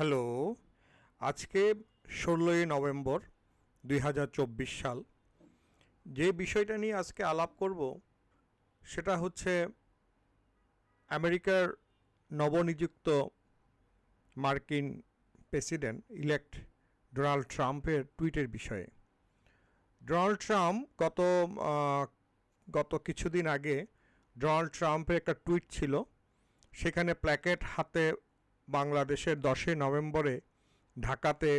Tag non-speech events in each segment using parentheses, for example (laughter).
Hello আজকে ষোলোই November দুই সাল যে বিষয়টা নিয়ে আজকে আলাপ করব সেটা হচ্ছে আমেরিকার নবনিযুক্ত মার্কিন প্রেসিডেন্ট ইলেক্ট ডোনাল্ড ট্রাম্পের টুইটের বিষয়ে ডোনাল্ড ট্রাম্প গত গত কিছুদিন আগে ডোনাল্ড ট্রাম্পের একটা টুইট ছিল সেখানে প্ল্যাকেট হাতে বাংলাদেশের দশই নভেম্বরে ঢাকাতে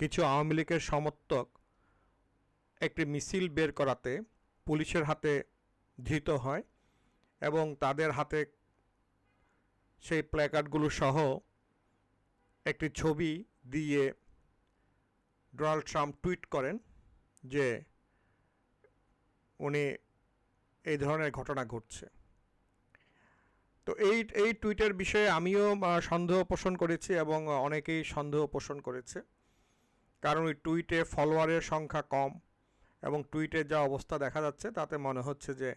কিছু আওয়ামী লীগের সমর্থক একটি মিছিল বের করাতে পুলিশের হাতে ধৃত হয় এবং তাদের হাতে সেই প্ল্যাকার্ডগুলো সহ একটি ছবি দিয়ে ডোনাল্ড ট্রাম্প টুইট করেন যে উনি এই ধরনের ঘটনা ঘটছে তো এই এই টুইটার বিষয়ে আমিও সন্দেহ পোষণ করেছি এবং অনেকেই সন্দেহ পোষণ করেছে কারণ ওই টুইটে ফলোয়ারের সংখ্যা কম এবং টুইটের যা অবস্থা দেখা যাচ্ছে তাতে মনে হচ্ছে যে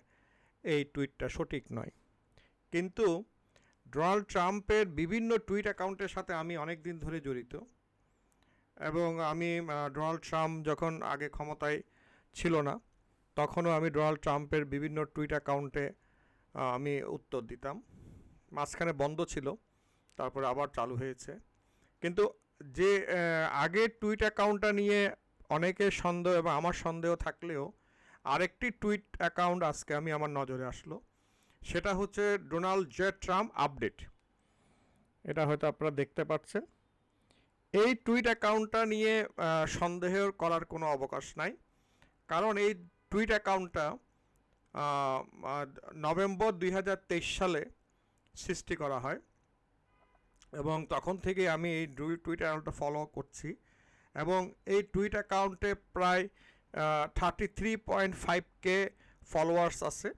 এই টুইটটা সঠিক নয় কিন্তু ডোনাল্ড ট্রাম্পের বিভিন্ন টুইট অ্যাকাউন্টের সাথে আমি অনেক দিন ধরে জড়িত এবং আমি ডোনাল্ড ট্রাম্প যখন আগে ক্ষমতায় ছিল না তখনও আমি ডোনাল্ড ট্রাম্পের বিভিন্ন টুইট অ্যাকাউন্টে আমি উত্তর দিতাম মাঝখানে বন্ধ ছিল তারপরে আবার চালু হয়েছে কিন্তু যে আগের টুইট অ্যাকাউন্টটা নিয়ে অনেকের সন্দেহ এবং আমার সন্দেহ থাকলেও আরেকটি টুইট অ্যাকাউন্ট আজকে আমি আমার নজরে আসলো সেটা হচ্ছে ডোনাল্ড জে ট্রাম্প আপডেট এটা হয়তো আপনারা দেখতে পাচ্ছেন এই টুইট অ্যাকাউন্টটা নিয়ে সন্দেহ করার কোনো অবকাশ নাই কারণ এই টুইট অ্যাকাউন্টটা নভেম্বর দুই সালে সৃষ্টি করা হয় এবং তখন থেকে আমি এই টুইটার অ্যাকাউন্টটা ফলো করছি এবং এই টুইট অ্যাকাউন্টে প্রায় thirty three point five K followers আছে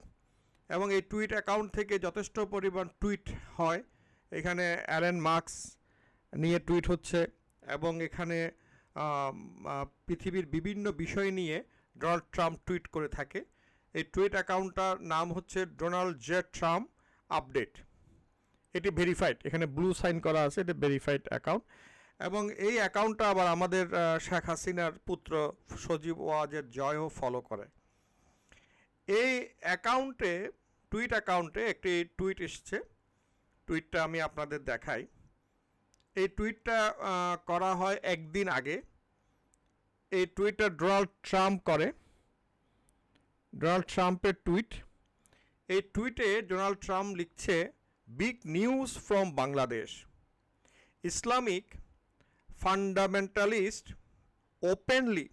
এবং এই টুইট অ্যাকাউন্ট থেকে যথেষ্ট পরিমাণ টুইট হয় এখানে অ্যালেন মার্কস নিয়ে টুইট হচ্ছে এবং এখানে পৃথিবীর বিভিন্ন বিষয় নিয়ে ডোনাল্ড ট্রাম্প টুইট করে থাকে এই টুইট অ্যাকাউন্টটার নাম হচ্ছে ডোনাল্ড জে ট্রাম্প আপডেট এটি ভেরিফাইড এখানে ব্লু সাইন করা আছে এটা ভেরিফাইড অ্যাকাউন্ট এবং এই অ্যাকাউন্টটা আবার আমাদের শেখ হাসিনার পুত্র সজীব ওয়াজের জয়ও ফলো করে এই অ্যাকাউন্টে টুইট অ্যাকাউন্টে একটি টুইট এসছে টুইটটা আমি আপনাদের দেখাই এই টুইটটা করা হয় একদিন আগে এই টুইটটা ডোনাল্ড ট্রাম্প করে ডোনাল্ড ট্রাম্পের টুইট এই টুইটে ডোনাল্ড ট্রাম্প লিখছে Big news from Bangladesh. Islamic fundamentalists openly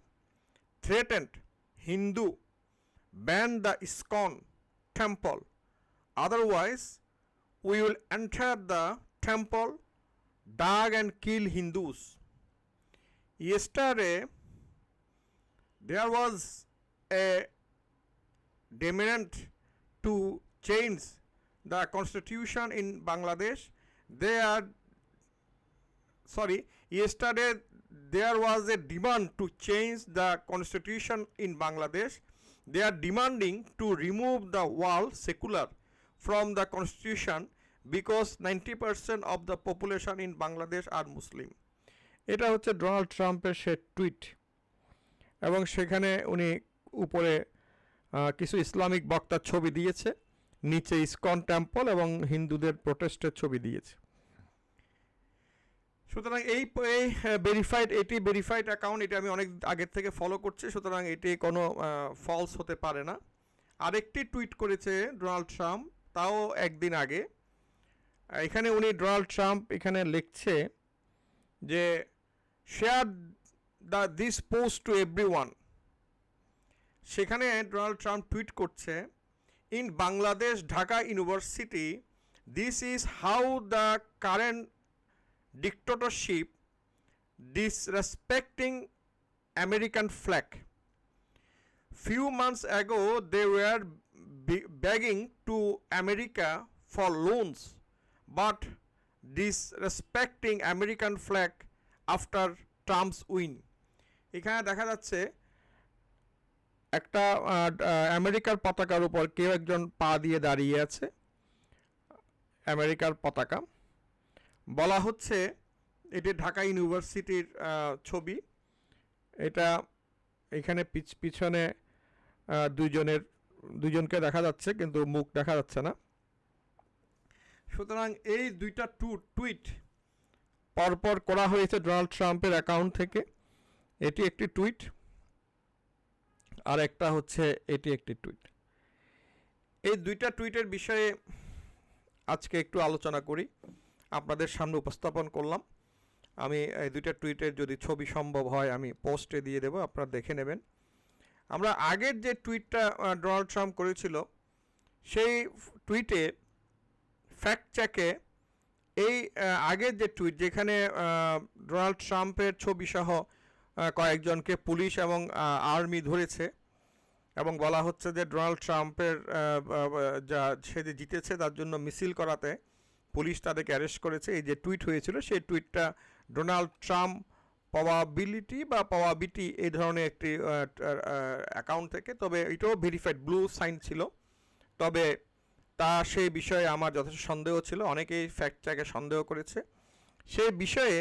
threatened Hindu, ban the ISKCON temple, otherwise we will enter the temple, dag and kill Hindus. Yesterday there was a demand to change the constitution in Bangladesh. They are sorry, yesterday there was a demand to change the constitution in Bangladesh. They are demanding to remove the word secular from the constitution because 90% of the population in Bangladesh are Muslim. এটা হচ্ছে Donald ট্রাম্পের সে tweet এবং সেখানে উনি উপরে কিছু Islamic বক্তার ছবি দিয়েছে নিচে ইসকন টেম্পল এবং হিন্দুদের প্রোটেস্টের ছবি দিয়েছে সুতরাং এই এই ভেরিফাইড এটি ভেরিফাইড অ্যাকাউন্ট এটি আমি অনেক আগের থেকে ফলো করছি সুতরাং এটি কোনো ফলস হতে পারে না আরেকটি টুইট করেছে ডোনাল্ড ট্রাম্প তাও একদিন আগে এখানে উনি ডোনাল্ড ট্রাম্প এখানে লিখছে যে share the this post to everyone সেখানে ডোনাল্ড ট্রাম্প টুইট করছে in Bangladesh Dhaka University. This is how the current dictatorship disrespecting American flag. Few months ago, they were begging to America for loans, but disrespecting American flag after Trump's win. এখানে দেখা যাচ্ছে একটা আমেরিকার পতাকার উপর কেউ একজন পা দিয়ে দাঁড়িয়ে আছে আমেরিকার পতাকা বলা হচ্ছে এটি ঢাকা ইউনিভার্সিটির ছবি এটা এখানে পিছ পিছনে দুইজনের দুজনকে দেখা যাচ্ছে কিন্তু মুখ দেখা যাচ্ছে না সুতরাং এই দুইটা টু টুইট পরপর করা হয়েছে ডোনাল্ড ট্রাম্পের অ্যাকাউন্ট থেকে এটি একটি টুইট আর একটা হচ্ছে এটি একটি টুইট এই দুইটা টুইটের বিষয়ে আজকে একটু আলোচনা করি আপনাদের সামনে উপস্থাপন করলাম আমি এই দুইটা টুইটের যদি ছবি সম্ভব হয় আমি পোস্টে দিয়ে দেবো আপনারা দেখে নেবেন আমরা আগের যে টুইটটা ডোনাল্ড ট্রাম্প করেছিল সেই টুইটে ফ্যাক্ট চেকে এই আগের যে টুইট যেখানে ডোনাল্ড ট্রাম্পের ছবিসহ কয়েকজনকে পুলিশ এবং আর্মি ধরেছে এবং বলা হচ্ছে যে ডোনাল্ড ট্রাম্পের যা সে যে জিতেছে তার জন্য মিছিল করাতে পুলিশ তাদেরকে অ্যারেস্ট করেছে এই যে টুইট হয়েছিল সেই টুইটটা ডোনাল্ড ট্রাম্প পাওয়াবিলিটি বা পাওয়াবিটি এই ধরনের একটি অ্যাকাউন্ট থেকে তবে এটাও ভেরিফাইড ব্লু সাইন ছিল তবে তা সেই বিষয়ে আমার যথেষ্ট সন্দেহ ছিল অনেকেই ফ্যাক্ট চেকে সন্দেহ করেছে সেই বিষয়ে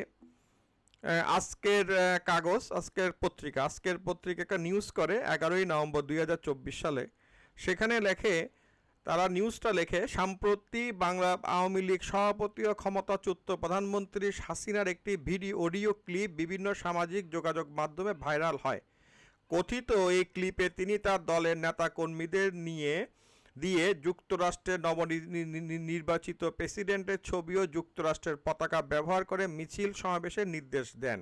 আজকের কাগজ আজকের পত্রিকা আজকের পত্রিকা একটা নিউজ করে এগারোই নভেম্বর দুই সালে সেখানে লেখে তারা নিউজটা লেখে সম্প্রতি বাংলা আওয়ামী লীগ সভাপতি ও ক্ষমতাচ্যুত প্রধানমন্ত্রী হাসিনার একটি ভিডিও অডিও ক্লিপ বিভিন্ন সামাজিক যোগাযোগ মাধ্যমে ভাইরাল হয় কথিত এই ক্লিপে তিনি তার দলের নেতা কর্মীদের নিয়ে দিয়ে যুক্তরাষ্ট্রের নবনির্বাচিত প্রেসিডেন্টের ছবিও যুক্তরাষ্ট্রের পতাকা ব্যবহার করে মিছিল সমাবেশের নির্দেশ দেন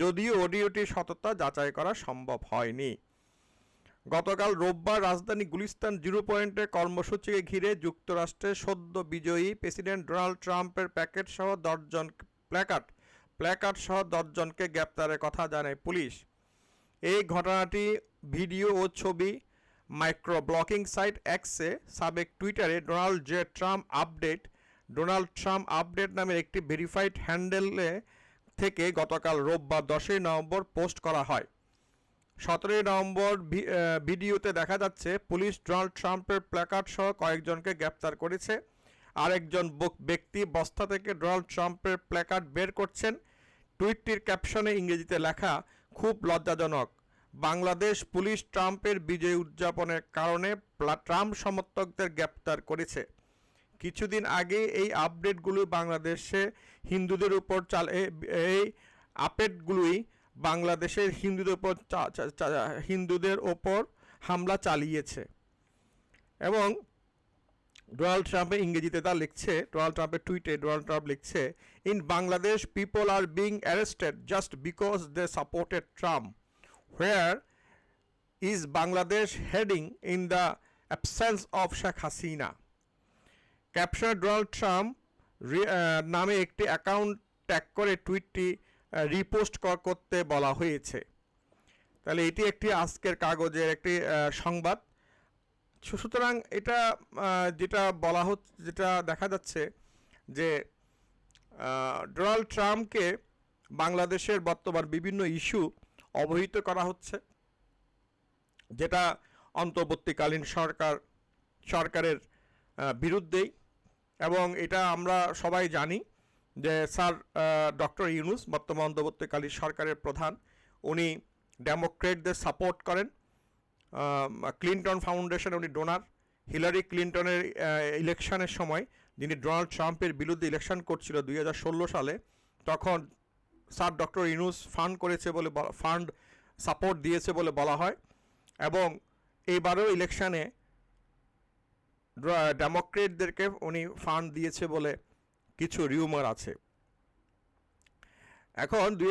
যদিও অডিওটির সততা যাচাই করা সম্ভব হয়নি গতকাল রোববার রাজধানী গুলিস্তান জিরো পয়েন্টের কর্মসূচিকে ঘিরে যুক্তরাষ্ট্রের সদ্য বিজয়ী প্রেসিডেন্ট ডোনাল্ড ট্রাম্পের প্যাকেট সহ দশজন প্ল্যাকার্ড প্ল্যাকার্ড সহ দশজনকে গ্রেপ্তারের কথা জানায় পুলিশ এই ঘটনাটি ভিডিও ও ছবি মাইক্রো ব্লকিং সাইট অ্যাক্সে সাবেক টুইটারে Donald J Trump update Donald Trump update নামের একটি ভেরিফাইড হ্যান্ডেলে থেকে গতকাল রোববার দশই নভেম্বর পোস্ট করা হয় সতেরোই নভেম্বর ভিডিওতে দেখা যাচ্ছে পুলিশ ডোনাল্ড ট্রাম্পের প্ল্যাকার্ড সহ কয়েকজনকে গ্রেপ্তার করেছে আরেকজন ব্যক্তি বস্তা থেকে ডোনাল্ড ট্রাম্পের প্ল্যাকার্ড বের করছেন টুইটটির ক্যাপশনে ইংরেজিতে লেখা খুব লজ্জাজনক বাংলাদেশ পুলিশ ট্রাম্পের বিজয় উদযাপনের কারণে ট্রাম্প সমর্থকদের গ্রেপ্তার করেছে কিছুদিন আগে এই আপডেটগুলো বাংলাদেশে হিন্দুদের উপর চাল এই আপডেটগুলোই বাংলাদেশের হিন্দুদের উপর হিন্দুদের ওপর হামলা চালিয়েছে এবং ডোনাল্ড ট্রাম্পের ইংরেজিতে তা লিখছে ডোনাল্ড ট্রাম্পের টুইটে ডোনাল্ড ট্রাম্প লিখছে in Bangladesh people are being arrested just because they supported Trump where is Bangladesh heading in the absence of Sheikh Hasina caption Donald Trump নামে একটি অ্যাকাউন্ট ট্যাগ করে টুইটটি রিপোস্ট uh, করতে বলা হয়েছে তাহলে এটি একটি আজকের কাগজের একটি uh, সংবাদ সুতরাং এটা uh, যেটা বলা হচ্ছে যেটা দেখা যাচ্ছে যে ডোনাল্ড ট্রাম্পকে বাংলাদেশের বর্তমান বিভিন্ন ইস্যু অবহিত করা হচ্ছে যেটা অন্তর্বর্তীকালীন সরকার সরকারের বিরুদ্ধেই এবং এটা আমরা সবাই জানি যে স্যার ডক্টর ইউনুস বর্তমান অন্তর্বর্তীকালীন সরকারের প্রধান উনি ডেমোক্রেটদের সাপোর্ট করেন ক্লিন্টন ফাউন্ডেশন উনি ডোনার হিলারি ক্লিন্টনের ইলেকশনের সময় যিনি ডোনাল্ড ট্রাম্পের বিরুদ্ধে ইলেকশন করছিল দুই সালে তখন স্যার ডক্টর ইনুস ফান্ড করেছে বলে ফান্ড সাপোর্ট দিয়েছে বলে বলা হয় এবং এইবারও ইলেকশানে ডেমোক্রেটদেরকে উনি ফান্ড দিয়েছে বলে কিছু রিউমার আছে এখন দুই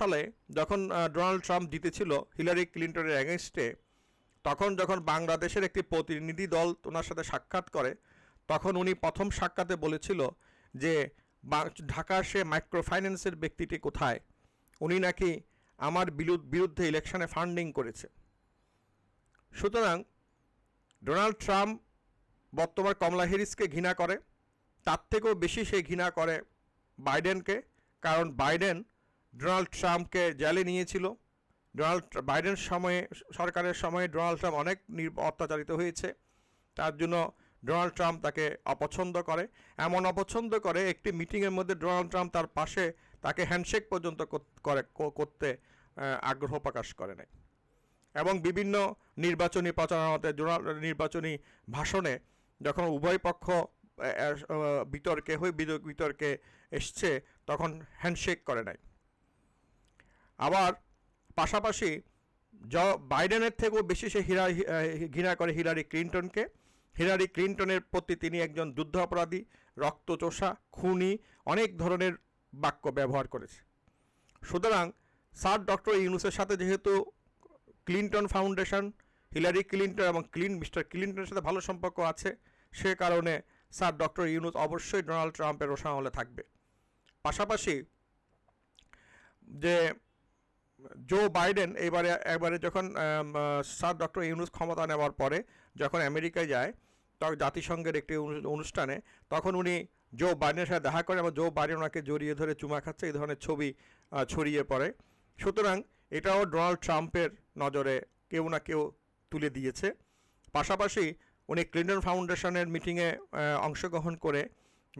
সালে যখন ডোনাল্ড ট্রাম্প জিতেছিল হিলারি ক্লিন্টনের অ্যাগেনস্টে তখন যখন বাংলাদেশের একটি প্রতিনিধি দল ওনার সাথে সাক্ষাৎ করে তখন উনি প্রথম সাক্ষাতে বলেছিল যে ঢাকার সে মাইক্রোফাইন্যান্সের ব্যক্তিটি কোথায় উনি নাকি আমার বিরুদ্ধে ইলেকশনে ফান্ডিং করেছে সুতরাং ডোনাল্ড ট্রাম্প বর্তমান কমলা হ্যারিসকে ঘৃণা করে তার থেকেও বেশি সে ঘৃণা করে বাইডেনকে কারণ বাইডেন ডোনাল্ড ট্রাম্পকে জেলে নিয়েছিল ডোনাল্ড বাইডেন সময়ে সরকারের সময়ে ডোনাল্ড ট্রাম্প অনেক অত্যাচারিত হয়েছে তার জন্য ডোনাল্ড ট্রাম্প তাকে অপছন্দ করে এমন অপছন্দ করে একটি মিটিংয়ের মধ্যে ডোনাল্ড ট্রাম্প তার পাশে তাকে হ্যান্ডশেক পর্যন্ত করে করতে আগ্রহ প্রকাশ করে নেয় এবং বিভিন্ন নির্বাচনী প্রচারণাতে নির্বাচনী ভাষণে যখন উভয় পক্ষ বিতর্কে হয়ে বিতর্কে এসছে তখন হ্যান্ডশেক করে নাই আবার পাশাপাশি জ বাইডেনের থেকেও বেশি সে হিরা ঘৃণা করে হিলারি ক্লিন্টনকে হিলারি ক্লিন্টনের প্রতি তিনি একজন যুদ্ধ অপরাধী রক্তচোষা খুনি অনেক ধরনের বাক্য ব্যবহার করেছে সুতরাং স্যার ডক্টর ইউনুসের সাথে যেহেতু ক্লিন্টন ফাউন্ডেশন হিলারি ক্লিন্টন এবং ক্লিন মিস্টার ক্লিন্টনের সাথে ভালো সম্পর্ক আছে সে কারণে স্যার ডক্টর ইউনুস অবশ্যই ডোনাল্ড ট্রাম্পের হলে থাকবে পাশাপাশি যে জো বাইডেন এবারে একবারে যখন স্যার ডক্টর ইউনুস ক্ষমতা নেওয়ার পরে যখন আমেরিকায় যায় তখন জাতিসংঘের একটি অনুষ্ঠানে তখন উনি জো বাইডেনের সাথে দেখা করে এবং জো বাইডেন ওনাকে জড়িয়ে ধরে চুমা খাচ্ছে এই ধরনের ছবি ছড়িয়ে পড়ে সুতরাং এটাও ডোনাল্ড ট্রাম্পের নজরে কেউ না কেউ তুলে দিয়েছে পাশাপাশি উনি ক্লিন্টন ফাউন্ডেশনের মিটিংয়ে অংশগ্রহণ করে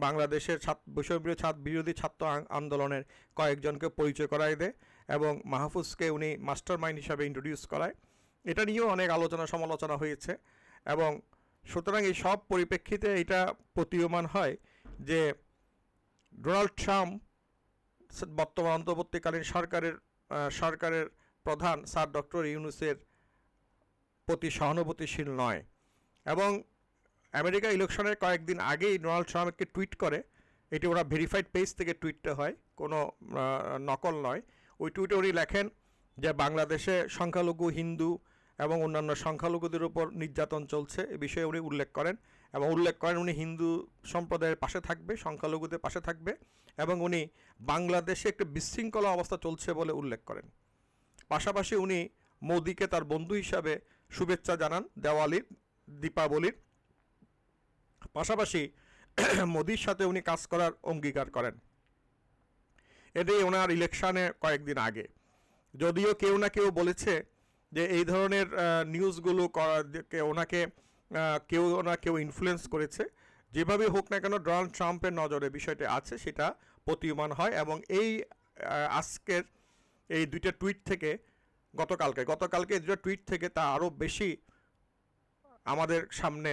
বাংলাদেশের ছাত্র বৈষম্যপ্রিয় ছাত্র বিরোধী ছাত্র আন্দোলনের কয়েকজনকে পরিচয় করায় দেয় এবং মাহফুজকে উনি মাস্টার মাইন্ড হিসাবে ইন্ট্রোডিউস করায় এটা নিয়েও অনেক আলোচনা সমালোচনা হয়েছে এবং সুতরাং এই সব পরিপ্রেক্ষিতে এটা প্রতীয়মান হয় যে ডোনাল্ড ট্রাম্প বর্তমান অন্তর্বর্তীকালীন সরকারের সরকারের প্রধান স্যার ডক্টর ইউনুসের প্রতি সহানুভূতিশীল নয় এবং আমেরিকা ইলেকশনের কয়েকদিন আগেই ডোনাল্ড ট্রাম্প একটি টুইট করে এটি ওরা ভেরিফাইড পেজ থেকে টুইটটা হয় কোনো নকল নয় ওই টুইটে উনি লেখেন যে বাংলাদেশে সংখ্যালঘু হিন্দু এবং অন্যান্য সংখ্যালঘুদের উপর নির্যাতন চলছে এ বিষয়ে উনি উল্লেখ করেন এবং উল্লেখ করেন উনি হিন্দু সম্প্রদায়ের পাশে থাকবে সংখ্যালঘুদের পাশে থাকবে এবং উনি বাংলাদেশে একটি বিশৃঙ্খলা অবস্থা চলছে বলে উল্লেখ করেন পাশাপাশি উনি মোদিকে তার বন্ধু হিসাবে শুভেচ্ছা জানান দেওয়ালির দীপাবলির পাশাপাশি (clears throat) মোদীর সাথে উনি কাজ করার অঙ্গীকার করেন এটাই ওনার ইলেকশানে কয়েকদিন আগে যদিও কেউ না কেউ বলেছে যে এই ধরনের নিউজগুলো ওনাকে কেউ ওনা কেউ ইনফ্লুয়েন্স করেছে যেভাবে হোক না কেন ডোনাল্ড ট্রাম্পের নজরে বিষয়টি আছে সেটা প্রতীয়মান হয় এবং এই আজকের এই দুইটা টুইট থেকে গতকালকে গতকালকে এই দুটো টুইট থেকে তা আরও বেশি আমাদের সামনে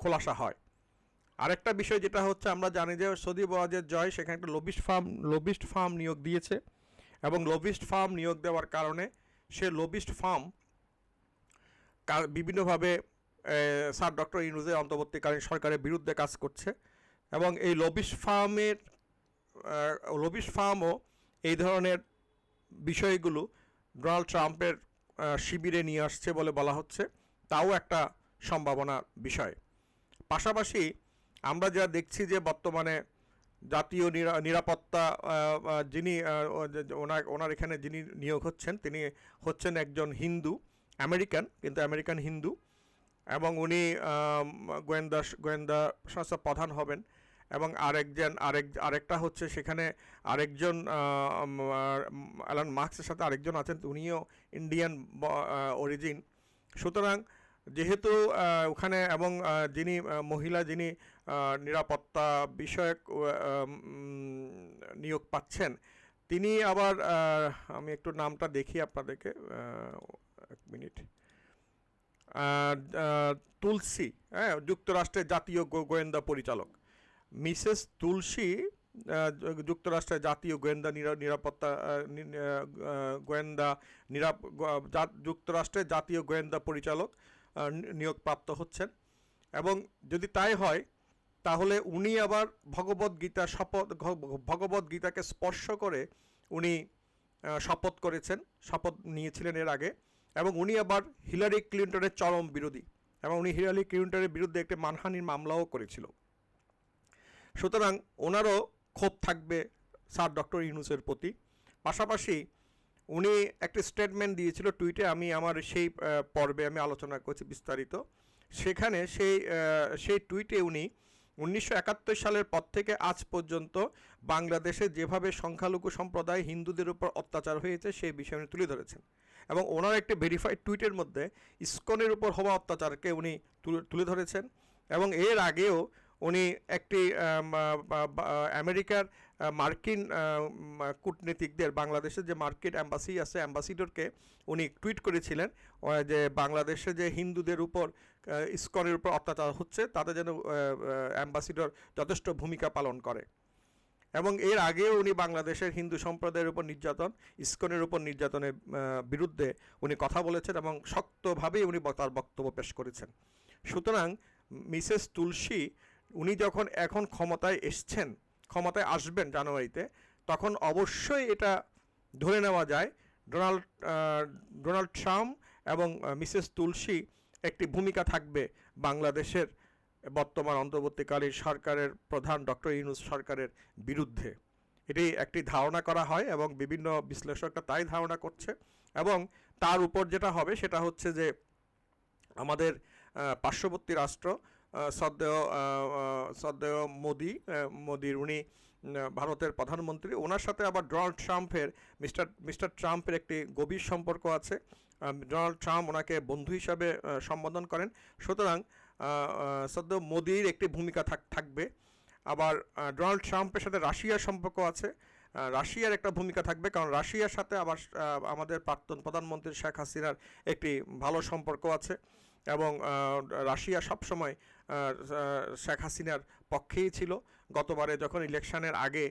খোলাসা হয় আরেকটা বিষয় যেটা হচ্ছে আমরা জানি যে সৌদি বরাজের জয় সেখানে একটা লবিস্ট ফার্ম লবিস্ট ফার্ম নিয়োগ দিয়েছে এবং লবিস্ট ফার্ম নিয়োগ দেওয়ার কারণে সে লবিস্ট ফার্ম বিভিন্নভাবে স্যার ডক্টর ইনুজের অন্তর্বর্তীকালীন সরকারের বিরুদ্ধে কাজ করছে এবং এই লবিস্ট ফার্মের লবিস ফার্মও এই ধরনের বিষয়গুলো ডোনাল্ড ট্রাম্পের শিবিরে নিয়ে আসছে বলে বলা হচ্ছে তাও একটা সম্ভাবনার বিষয় পাশাপাশি আমরা যা দেখছি যে বর্তমানে জাতীয় নিরাপত্তা যিনি ওনার ওনার এখানে যিনি নিয়োগ হচ্ছেন তিনি হচ্ছেন একজন হিন্দু আমেরিকান কিন্তু আমেরিকান হিন্দু এবং উনি গোয়েন্দা গোয়েন্দা সংস্থা প্রধান হবেন এবং আরেকজন আরেক আরেকটা হচ্ছে সেখানে আরেকজন অ্যালান মার্ক্সের সাথে আরেকজন আছেন উনিও ইন্ডিয়ান অরিজিন সুতরাং যেহেতু ওখানে এবং যিনি মহিলা যিনি নিরাপত্তা বিষয়ক নিয়োগ পাচ্ছেন তিনি আবার আমি একটু নামটা দেখি আপনাদেরকে এক মিনিট তুলসী হ্যাঁ যুক্তরাষ্ট্রের জাতীয় গোয়েন্দা পরিচালক মিসেস তুলসী যুক্তরাষ্ট্রের জাতীয় গোয়েন্দা নিরাপত্তা গোয়েন্দা নিরাপ যুক্তরাষ্ট্রের জাতীয় গোয়েন্দা পরিচালক নিয়োগপ্রাপ্ত হচ্ছেন এবং যদি তাই হয় তাহলে উনি আবার ভগবদ্গীতা শপথ ভগবদ্গীতাকে স্পর্শ করে উনি শপথ করেছেন শপথ নিয়েছিলেন এর আগে এবং উনি আবার হিলারি ক্লিন্টনের চরম বিরোধী এবং উনি হিলারি ক্লিন্টনের বিরুদ্ধে একটি মানহানির মামলাও করেছিল সুতরাং ওনারও ক্ষোভ থাকবে স্যার ডক্টর ইউনুসের প্রতি পাশাপাশি উনি একটি স্টেটমেন্ট দিয়েছিল টুইটে আমি আমার সেই পর্বে আমি আলোচনা করছি বিস্তারিত সেখানে সেই সেই টুইটে উনি উনিশশো সালের পর থেকে আজ পর্যন্ত বাংলাদেশে যেভাবে সংখ্যালঘু সম্প্রদায় হিন্দুদের উপর অত্যাচার হয়েছে সেই বিষয় উনি তুলে ধরেছেন এবং ওনার একটি ভেরিফাইড টুইটের মধ্যে ইস্কনের উপর হওয়া অত্যাচারকে উনি তুলে ধরেছেন এবং এর আগেও উনি একটি আমেরিকার মার্কিন কূটনীতিকদের বাংলাদেশের যে মার্কিন অ্যাম্বাসি আছে অ্যাম্বাসিডরকে উনি টুইট করেছিলেন যে বাংলাদেশে যে হিন্দুদের উপর ইস্কনের উপর অত্যাচার হচ্ছে তাতে যেন অ্যাম্বাসিডর যথেষ্ট ভূমিকা পালন করে এবং এর আগেও উনি বাংলাদেশের হিন্দু সম্প্রদায়ের উপর নির্যাতন ইস্কনের উপর নির্যাতনের বিরুদ্ধে উনি কথা বলেছেন এবং শক্তভাবেই উনি তার বক্তব্য পেশ করেছেন সুতরাং মিসেস তুলসী উনি যখন এখন ক্ষমতায় এসছেন ক্ষমতায় আসবেন জানুয়ারিতে তখন অবশ্যই এটা ধরে নেওয়া যায় ডোনাল্ড ডোনাল্ড ট্রাম্প এবং মিসেস তুলসী একটি ভূমিকা থাকবে বাংলাদেশের বর্তমান অন্তর্বর্তীকালীন সরকারের প্রধান ডক্টর ইউনুস সরকারের বিরুদ্ধে এটি একটি ধারণা করা হয় এবং বিভিন্ন বিশ্লেষকরা তাই ধারণা করছে এবং তার উপর যেটা হবে সেটা হচ্ছে যে আমাদের পার্শ্ববর্তী রাষ্ট্র সদ্দেহ সদ্দেহ মোদি মোদির উনি ভারতের প্রধানমন্ত্রী ওনার সাথে আবার ডোনাল্ড ট্রাম্পের মিস্টার মিস্টার ট্রাম্পের একটি গভীর সম্পর্ক আছে ডোনাল্ড ট্রাম্প ওনাকে বন্ধু হিসাবে সম্বোধন করেন সুতরাং সদ্য মোদীর একটি ভূমিকা থাকবে আবার ডোনাল্ড ট্রাম্পের সাথে রাশিয়ার সম্পর্ক আছে রাশিয়ার একটা ভূমিকা থাকবে কারণ রাশিয়ার সাথে আবার আমাদের প্রাক্তন প্রধানমন্ত্রী শেখ হাসিনার একটি ভালো সম্পর্ক আছে এবং রাশিয়া সবসময় শেখ হাসিনার পক্ষেই ছিল গতবারে যখন ইলেকশনের আগে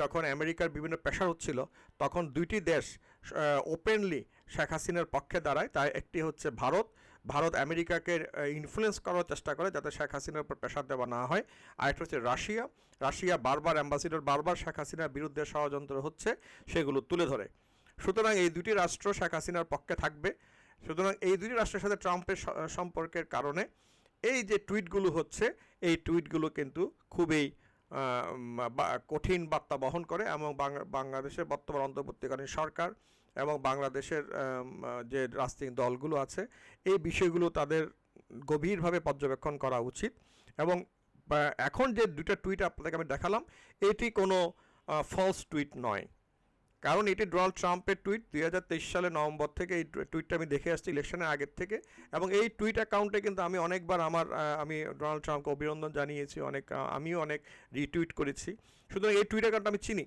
যখন আমেরিকার বিভিন্ন প্রেশার হচ্ছিল তখন দুইটি দেশ ওপেনলি শেখ হাসিনার পক্ষে দাঁড়ায় তাই একটি হচ্ছে ভারত ভারত আমেরিকাকে ইনফ্লুয়েন্স করার চেষ্টা করে যাতে শেখ হাসিনার উপর প্রেশার দেওয়া না হয় আরেকটি হচ্ছে রাশিয়া রাশিয়া বারবার অ্যাম্বাসিডর বারবার শেখ হাসিনার বিরুদ্ধে ষড়যন্ত্র হচ্ছে সেগুলো তুলে ধরে সুতরাং এই দুটি রাষ্ট্র শেখ হাসিনার পক্ষে থাকবে সুতরাং এই দুটি রাষ্ট্রের সাথে ট্রাম্পের সম্পর্কের কারণে এই যে টুইটগুলো হচ্ছে এই টুইটগুলো কিন্তু খুবই কঠিন বার্তা বহন করে এবং বাংলাদেশের বর্তমান অন্তর্বর্তীকালীন সরকার এবং বাংলাদেশের যে রাজনৈতিক দলগুলো আছে এই বিষয়গুলো তাদের গভীরভাবে পর্যবেক্ষণ করা উচিত এবং এখন যে দুটা টুইট আপনাদেরকে আমি দেখালাম এটি কোনো ফলস টুইট নয় কারণ এটি ডোনাল্ড ট্রাম্পের টুইট দুই সালে নভেম্বর থেকে এই টুইটটা আমি দেখে আসছি ইলেকশনের আগের থেকে এবং এই টুইট অ্যাকাউন্টে কিন্তু আমি অনেকবার আমার আমি ডোনাল্ড ট্রাম্পকে অভিনন্দন জানিয়েছি অনেক আমিও অনেক রিটুইট করেছি সুতরাং এই টুইট অ্যাকাউন্ট আমি চিনি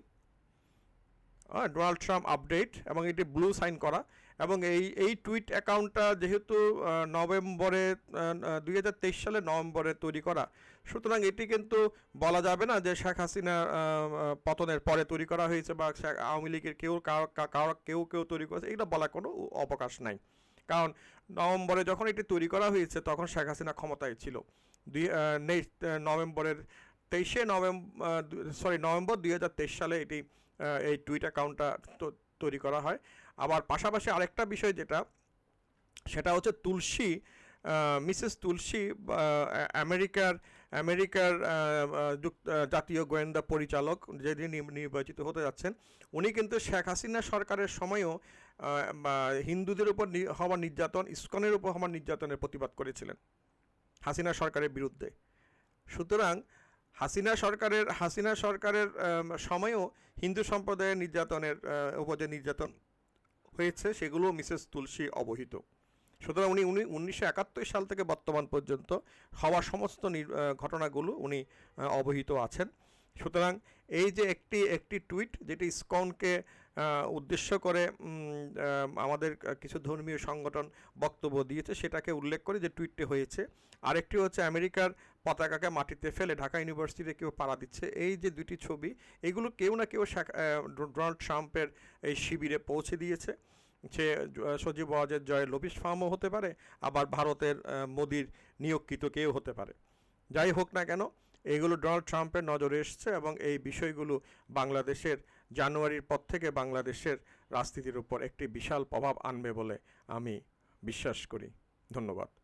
হ্যাঁ ডোনাল্ড ট্রাম্প আপডেট এবং এটি ব্লু সাইন করা এবং এই এই টুইট অ্যাকাউন্টটা যেহেতু নভেম্বরে দুই হাজার সালে নভেম্বরে তৈরি করা সুতরাং এটি কিন্তু বলা যাবে না যে শেখ হাসিনা পতনের পরে তৈরি করা হয়েছে বা শেখ আওয়ামী লীগের কেউ কেউ কেউ তৈরি করেছে এটা বলার কোনো অবকাশ নাই কারণ নভেম্বরে যখন এটি তৈরি করা হয়েছে তখন শেখ হাসিনা ক্ষমতায় ছিল দুই নভেম্বরের তেইশে নভেম্বর সরি নভেম্বর দুই সালে এটি এই টুইট অ্যাকাউন্টটা তৈরি করা হয় আবার পাশাপাশি আরেকটা বিষয় যেটা সেটা হচ্ছে তুলসী মিসেস তুলসী আমেরিকার আমেরিকার জাতীয় গোয়েন্দা পরিচালক যিনি নির্বাচিত হতে যাচ্ছেন উনি কিন্তু শেখ হাসিনা সরকারের সময়ও হিন্দুদের উপর হওয়া নির্যাতন ইস্কনের উপর হওয়া নির্যাতনের প্রতিবাদ করেছিলেন হাসিনা সরকারের বিরুদ্ধে সুতরাং হাসিনা সরকারের হাসিনা সরকারের সময়ও হিন্দু সম্প্রদায়ের নির্যাতনের উপর যে নির্যাতন হয়েছে সেগুলো মিসেস তুলসী অবহিত সুতরাং উনি উনি উনিশশো একাত্তর সাল থেকে বর্তমান পর্যন্ত হওয়া সমস্ত ঘটনাগুলো উনি অবহিত আছেন সুতরাং এই যে একটি একটি টুইট যেটি স্কনকে উদ্দেশ্য করে আমাদের কিছু ধর্মীয় সংগঠন বক্তব্য দিয়েছে সেটাকে উল্লেখ করে যে টুইটটি হয়েছে আরেকটি হচ্ছে আমেরিকার পতাকাকে মাটিতে ফেলে ঢাকা ইউনিভার্সিটিতে কেউ পাড়া দিচ্ছে এই যে দুটি ছবি এগুলো কেউ না কেউ ডোনাল্ড ট্রাম্পের এই শিবিরে পৌঁছে দিয়েছে সে সজীব ওয়াজের জয় লবিস ফার্মও হতে পারে আবার ভারতের মোদির নিয়োগকৃত কেউ হতে পারে যাই হোক না কেন এগুলো ডোনাল্ড ট্রাম্পের নজরে এসছে এবং এই বিষয়গুলো বাংলাদেশের জানুয়ারির পর থেকে বাংলাদেশের রাজনীতির উপর একটি বিশাল প্রভাব আনবে বলে আমি বিশ্বাস করি ধন্যবাদ